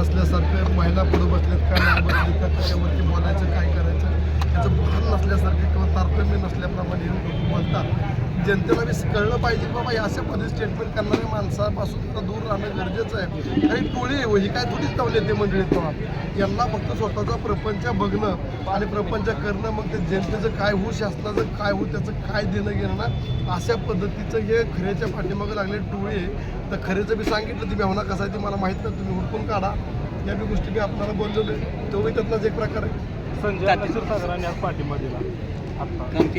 नसल्यासारखं महिला पुढे बसल्यात काय नाही का त्याच्यावरती बोलायचं काय करायचं? त्याचं भान नसल्यासारखे किंवा तारतम्य नसल्याप्रमाणे हे लोक बोलतात. जनतेला बी कळलं पाहिजे बाबा या अशा पद्धती स्टेटमेंट करणाऱ्या माणसापासून तर दूर राहणं गरजेचं आहे. काही टोळी आहे हो, ही काय थोडीच लावली ते मंडळी तेव्हा यांना फक्त स्वतःचा प्रपंच बघणं आणि प्रपंच करणं मग ते जनतेचं काय होऊ शासनाचं काय होऊ त्याचं काय देणं घेणं ना अशा पद्धतीचं हे खऱ्याच्या पाठीमागं लागले टोळी आहे. तर खरेचं मी सांगितलं ती भावना कसा आहे ती मला माहीत नाही. तुम्ही हुडकून काढा. या बी गोष्टी मी आपल्याला बोललेलो आहे. तोही त्यातलाच एक प्रकार आहे. संजय क्षीरसागरांनी आज पाठिंबा दिला.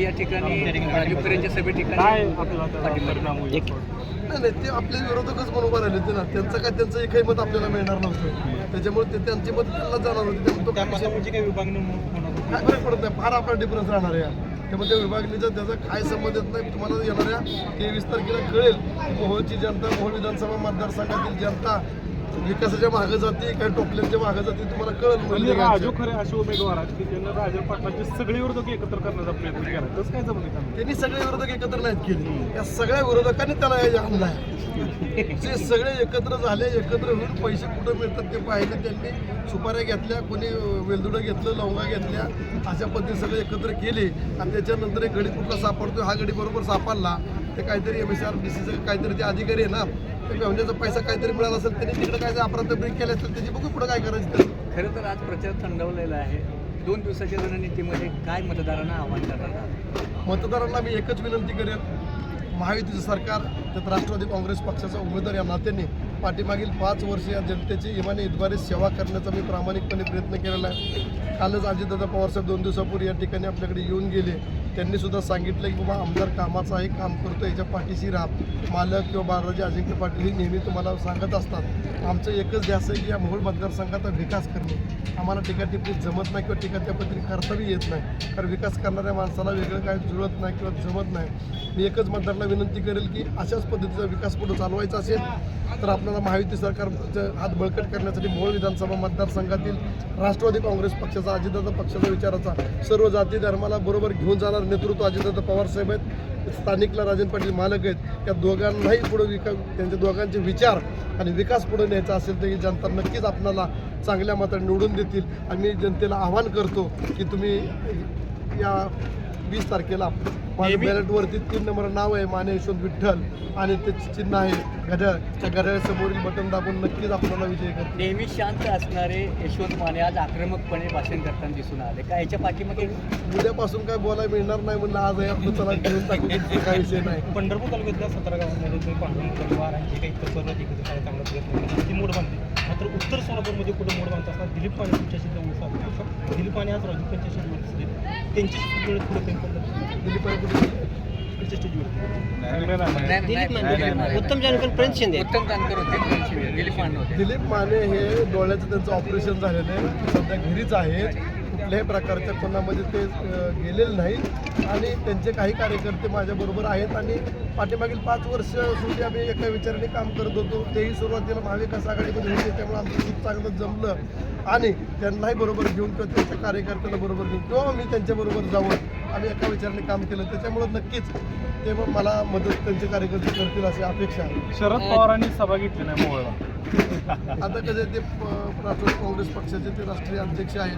या ठिकाणी राजूकरांच्या सभे ठिकाणी परिणाम होईल? नाही नाही ते आपले विरोधकच म्हणून उभं राहिले होते ना. त्यांचं काय त्यांचं एकही मत आपल्याला मिळणार नव्हतं. त्याच्यामुळे ते त्यांची मत त्यांना जाणार होती. त्यामुळे काही विभागणी काय फरक पडत नाही. फार आपला डिफरन्स राहणार आहे त्यामुळे त्या विभागणीचा त्याचा काय संबंध येत नाही. तुम्हाला येणाऱ्या तेवीस तारखेला कळेल. की मोहोळची जनता मोहोळ विधानसभा मतदारसंघातील जनता विकासाच्या मागे जाते काय टोपल्यांच्या मागे जाते तुम्हाला कळेल म्हणजे राजू खरे असे उमेदवार आहेत की त्यांना राजू पाटलाचे सगळे विरोधक एकत्र करण्याचा प्रयत्न केला. तसं काय जमलं त्यांना? त्यांनी सगळे विरोधक एकत्र नाहीत केले. या सगळ्या विरोधकांनी त्याला आणला जे सगळे एकत्र झाले एकत्र होऊन पैसे कुठं मिळतात ते पाहिले त्यांनी. सुपाऱ्या घेतल्या कोणी वेलदुडं घेतलं लवंगा घेतल्या अशा पद्धतीने सगळे एकत्र केले. आणि त्याच्यानंतर एक गडी कुठला सापडतो हा गडी बरोबर सापडला. ते काहीतरी एम एस आर डी सीचं काहीतरी ते अधिकारी आहे ना ते मेहण्याचा पैसा काहीतरी मिळाला असेल त्यांनी तिकडे काय अपराध ब्रेक केले असेल त्याची बघू पुढे काय करायचं त्याचं. खरं तर आज प्रचार थंडवलेला आहे दोन दिवसाच्या रणनीतीमध्ये काय मतदारांना आव्हान करणार? मतदारांना मी एकच विनंती करेन महायुतीचं सरकार त्यात राष्ट्रवादी काँग्रेस पक्षाचा उमेदवार या नात्याने पाठीमागील पाच वर्ष या जनतेची इमाने इतबारे सेवा करण्याचा मी प्रामाणिकपणे प्रयत्न केलेला आहे कालच अजितदादा पवारसाहेब दोन दिवसापूर्वी या ठिकाणी आपल्याकडे येऊन गेले त्यांनी सुद्धा सांगितलं की बाबा आमदार कामाचं आहे काम करतो याच्या पाठीशी राहा. मालक किंवा बाळराजे अजिंक्य पाटील हे नेहमी तुम्हाला सांगत असतात. आमचं एकच ध्यास आहे की या मोहोळ मतदारसंघाचा विकास करणे. आम्हाला टीकाटिप्पणी जमत नाही किंवा टीका त्या पद्धतीने करताही येत नाही. कारण विकास करणाऱ्या माणसाला वेगळं काय जुळत नाही किंवा जमत नाही. मी एकच मतदारला विनंती करेल की अशाच पद्धतीचा विकास पुढे चालवायचा असेल तर आपल्याला महायुती सरकारचं हात बळकट करण्यासाठी मोहोळ विधानसभा मतदारसंघातील राष्ट्रवादी काँग्रेस पक्षाचा अजितदादा पक्षाचा विचाराचा सर्व जाती धर्माला बरोबर घेऊन जाणार नेतृत्व अजितदादा पवारसाहेब आहेत. स्थानिकला राजन पाटील मालक आहेत. या दोघांनाही पुढे विका त्यांच्या दोघांचे विचार आणि विकास पुढे न्यायचा असेल तर ही जनता नक्कीच आपल्याला चांगल्या मताने निवडून देतील. आणि मी जनतेला आवाहन करतो की तुम्ही या वीस तारखेला माझ्या बॅलेटवरती तीन नंबर नाव आहे माने यशवंत विठ्ठल आणि ते चिन्ह आहे. घड्याळ त्या घड्याळसमोरील बटन दाबून नक्कीच आपल्याला विजय करतो नेहमी शांत असणारे यशवंत माने आज आक्रमकपणे भाषण करताना दिसून आले. काय याच्या पाठीमागे? उद्यापासून काय बोलायला मिळणार नाही म्हणलं आज आहे आपलं चला घेऊन टाकू काय विषय नाही. पंढरपूर तालुक्यातल्या सतरा गावांमध्ये जे पांडुरंग परिवार आहे जे काही करायला चांगला प्रयत्न ती मोड बांधली मात्र उत्तर सोलापूरमध्ये कुठं मोड बांधत असतात दिलीप पाणी तुमच्याशी जवळ साधतात दिलीप पाणी आज राजू त्यांच्याशी जवळ दिसले त्यांच्याशी वेळेत पुढे काही पडलं दिलीप आहे कुठे. उत्तम जानकर प्रिन्स शिंदे उत्तम जानकर होते. दिलीप माने हे डोळ्याचं त्यांचं ऑपरेशन झालेलं आहे. सध्या घरीच आहेत. कुठल्याही प्रकारच्या कोणामध्ये ते गेलेले नाहीत. आणि त्यांचे काही कार्यकर्ते माझ्याबरोबर आहेत आणि पाठीमागील पाच वर्ष सुद्धा आम्ही एका विचाराने काम करत होतो. तेही सुरुवातीला महाविकास आघाडीमध्ये होते त्यामुळे आमचं खूप चांगलं जमलं. आणि त्यांनाही बरोबर घेऊन किंवा त्यांच्या कार्यकर्त्यांना बरोबर घेऊन किंवा मी त्यांच्याबरोबर जाऊन आम्ही एका विचाराने काम केलं. त्याच्यामुळं नक्कीच ते मग मला मदत त्यांचे कार्यकर्ते करतील अशी अपेक्षा आहे. शरद पवारांनी सभा घेतली नाही मोहळा आता कसे ते प- राष्ट्रवादी काँग्रेस पक्षाचे ते राष्ट्रीय अध्यक्ष आहेत.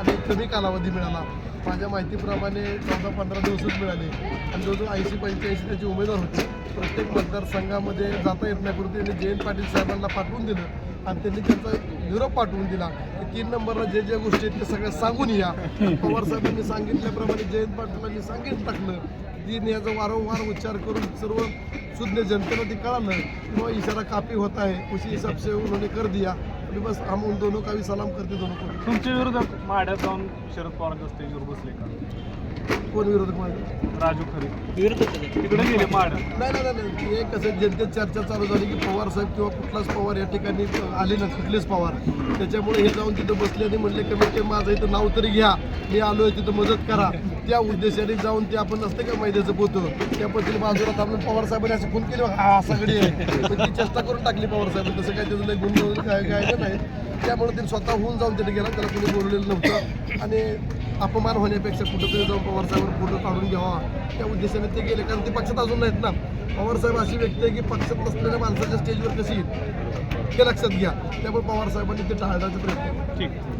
आणि कमी कालावधी मिळाला. माझ्या माहितीप्रमाणे चौदा पंधरा दिवसच मिळाले. आणि जवळजवळ ऐंशी पंच्याऐंशी त्याचे उमेदवार होते प्रत्येक मतदारसंघामध्ये जाता येत नाही. परंतु त्यांनी जयंत पाटील साहेबांना पाठवून दिलं. आणि त्यांनी त्यांचा युरोप पाठवून दिला. तीन नंबरला जे ज्या गोष्टी आहेत ते सगळ्या सांगून या. पवार साहेबांनी सांगितल्याप्रमाणे जयंत पाटलांनी सांगितलं टाकलं दिन याचा वारंवार उच्चार करून सर्व शुद्ध जनतेला ते कळालं किंवा इशारा कापी होता है उसी हिसाब से उन्होंने कर दिया. अभी बस हम उन दोनों का भी सलाम करते दोनों को. तुमच्या विरोधात माड्यात जाऊन शरद पवारांच्या स्टेजवर बसले का? कोण विरोधक माझे राजू खरे. तिकडे गेले माड्यात नाही नाही नाही नाही. हे कसं जनतेत चर्चा चालू झाली की पवार साहेब किंवा कुठलाच पवार या ठिकाणी आले ना कुठलेच पवार. त्याच्यामुळे हे जाऊन तिथं बसले आणि म्हणले कमीत कमी माझं इथं नाव तरी घ्या. मी आलोय तिथं मदत करा. त्या उद्देशाने जाऊन ते आपण नसते का मैद्याचं पोतं? त्या पद्धतीने बाजूला थांबून पवार साहेबांनी असं खून केलं हा सगळी आहे. पण ती चेष्टा करून टाकली पवार साहेब तसं काय त्याचं लय गुण काय काय नाही. त्यामुळे त्यांनी स्वतः होऊन जाऊन तिथे गेला त्याला कोणी बोललेलं नव्हतं. आणि अपमान होण्यापेक्षा कुठंतरी जाऊन पवार साहेबांना फोटो काढून घ्यावा. त्या उद्देशाने ते गेले कारण ते पक्षात अजून नाहीत ना. पवार साहेब अशी व्यक्ती आहे की पक्षात नसलेल्या माणसाच्या स्टेजवर कशी येईल? ते लक्षात घ्या. त्यामुळे पवार साहेबांनी ते टाळण्याचा प्रयत्न केला. ठीक.